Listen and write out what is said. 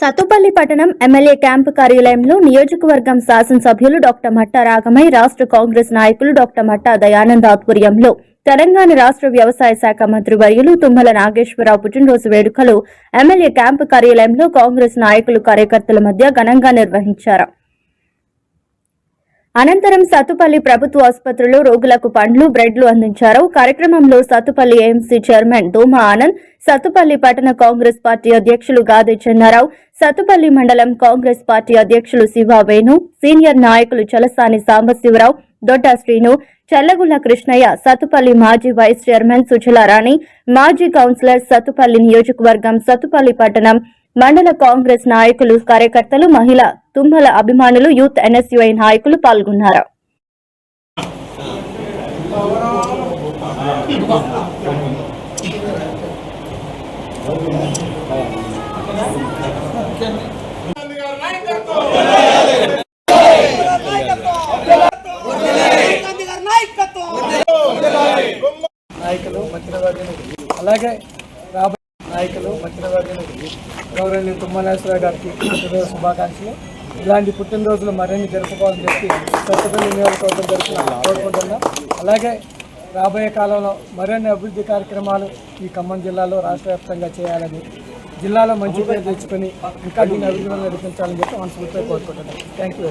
సత్తుపల్లి పట్టణం MLA camp కార్యాలయంలో నియోజకవర్గం శాసనసభ్యులు డాక్టర్ మట్టా రాగమై రాష్ట్ర కాంగ్రెస్ నాయకులు డాక్టర్ మట్టా దయానంద్ ఆధ్వర్యంలో తెలంగాణ రాష్ట్ర వ్యవసాయ శాఖ మంత్రి వర్యులు తుమ్మల నాగేశ్వరరావు పుట్టినరోజు వేడుకలు ఎమ్మెల్యే క్యాంపు కార్యాలయంలో కాంగ్రెస్ నాయకులు కార్యకర్తల మధ్య ఘనంగా నిర్వహించారు. అనంతరం సత్తుపల్లి ప్రభుత్వ ఆసుపత్రిలో రోగులకు పండ్లు బ్రెడ్లు అందించారు. కార్యక్రమంలో సత్తుపల్లి ఏఎంసీ చైర్మన్ దోమ ఆనంద్ సత్తుపల్లి పట్టణ కాంగ్రెస్ పార్టీ అధ్యక్షులు గాది చెన్నారావు సత్తుపల్లి మండలం కాంగ్రెస్ పార్టీ అధ్యక్షులు శివ వేణు సీనియర్ నాయకులు చలసాని సాంబశివరావు దొడ్డ శ్రీను చల్లగుల్ల కృష్ణయ్య సత్తుపల్లి మాజీ వైస్ చైర్మన్ సుజలారాణి మాజీ కౌన్సిలర్ సత్తుపల్లి నియోజకవర్గం సత్తుపల్లి పట్టణం మండల కాంగ్రెస్ నాయకులు కార్యకర్తలు మహిళ తుమ్మల అభిమానులు యూత్ ఎన్ఎస్యుఐ నాయకులు పాల్గొన్నారు. నాయకులు మంత్రివర్యులు అలాగే రాబోయే నాయకులు మంత్రివర్యులు గౌరవనీయ తుమ్మనేశ్వర గారికి పుట్టినరోజు శుభాకాంక్షలు. ఇలాంటి పుట్టినరోజులు మరిన్ని జరుపుకోవాలని చెప్పి సత్తపల్లి నియోజకవర్గం జరుపున అలాగే రాబోయే కాలంలో మరిన్ని అభివృద్ధి కార్యక్రమాలు ఈ ఖమ్మం జిల్లాలో రాష్ట్ర వ్యాప్తంగా చేయాలని జిల్లాలో మంచి పేరు తెచ్చుకొని ఇంకా దీన్ని అభివృద్ధిలో నడిపించాలని చెప్పి మనస్ఫూర్తిగా కోరుకుంటున్నాం థ్యాంక్ యూ